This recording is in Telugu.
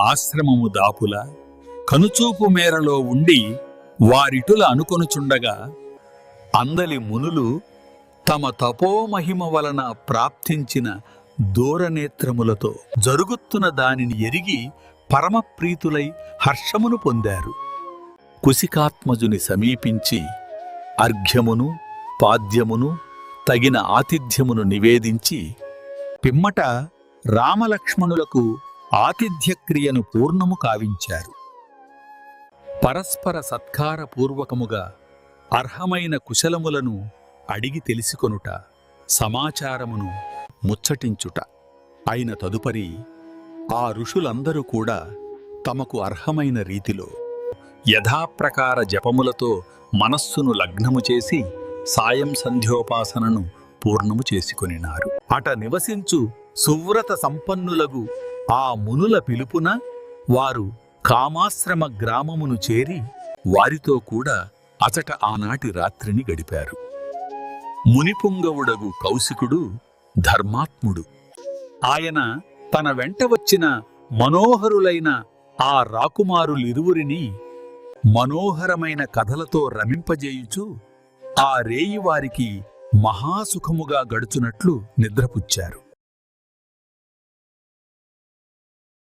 ఆశ్రమము దాపుల కనుచూపు మేరలో ఉండి వారిటుల అనుకొనుచుండగా అందలి మునులు తమ తపోమహిమ వలన ప్రాప్తించిన దూరనేత్రములతో జరుగుతున్న దానిని ఎరిగి పరమప్రీతులై హర్షమును పొందారు. కుశికాత్మజుని సమీపించి అర్ఘ్యమును పాద్యమును తగిన ఆతిథ్యమును నివేదించి పిమ్మట రామలక్ష్మణులకు ఆతిథ్యక్రియను పూర్ణము కావించారు. పరస్పర సత్కారపూర్వకముగా అర్హమైన కుశలములను అడిగి తెలుసుకొనుట సమాచారమును ముచ్చటించుట. అయిన తదుపరి ఆ ఋషులందరూ కూడా తమకు అర్హమైన రీతిలో యథాప్రకార జపములతో మనస్సును లగ్నము చేసి సాయం సంధ్యోపాసనను పూర్ణము చేసుకొనినారు. అట నివసించు సువ్రత సంపన్నులగు ఆ మునుల పిలుపున వారు కామాశ్రమ గ్రామమును చేరి వారితో కూడా అచట ఆనాటి రాత్రిని గడిపారు. మునిపుంగవుడగు కౌశికుడు ధర్మాత్ముడు. ఆయన తన వెంట వచ్చిన మనోహరులైన ఆ రాకుమారులిరువురిని మనోహరమైన కథలతో రమింపజేయుచు ఆ రేయి వారికి మహాసుఖముగా గడుచునట్లు నిద్రపుచ్చారు.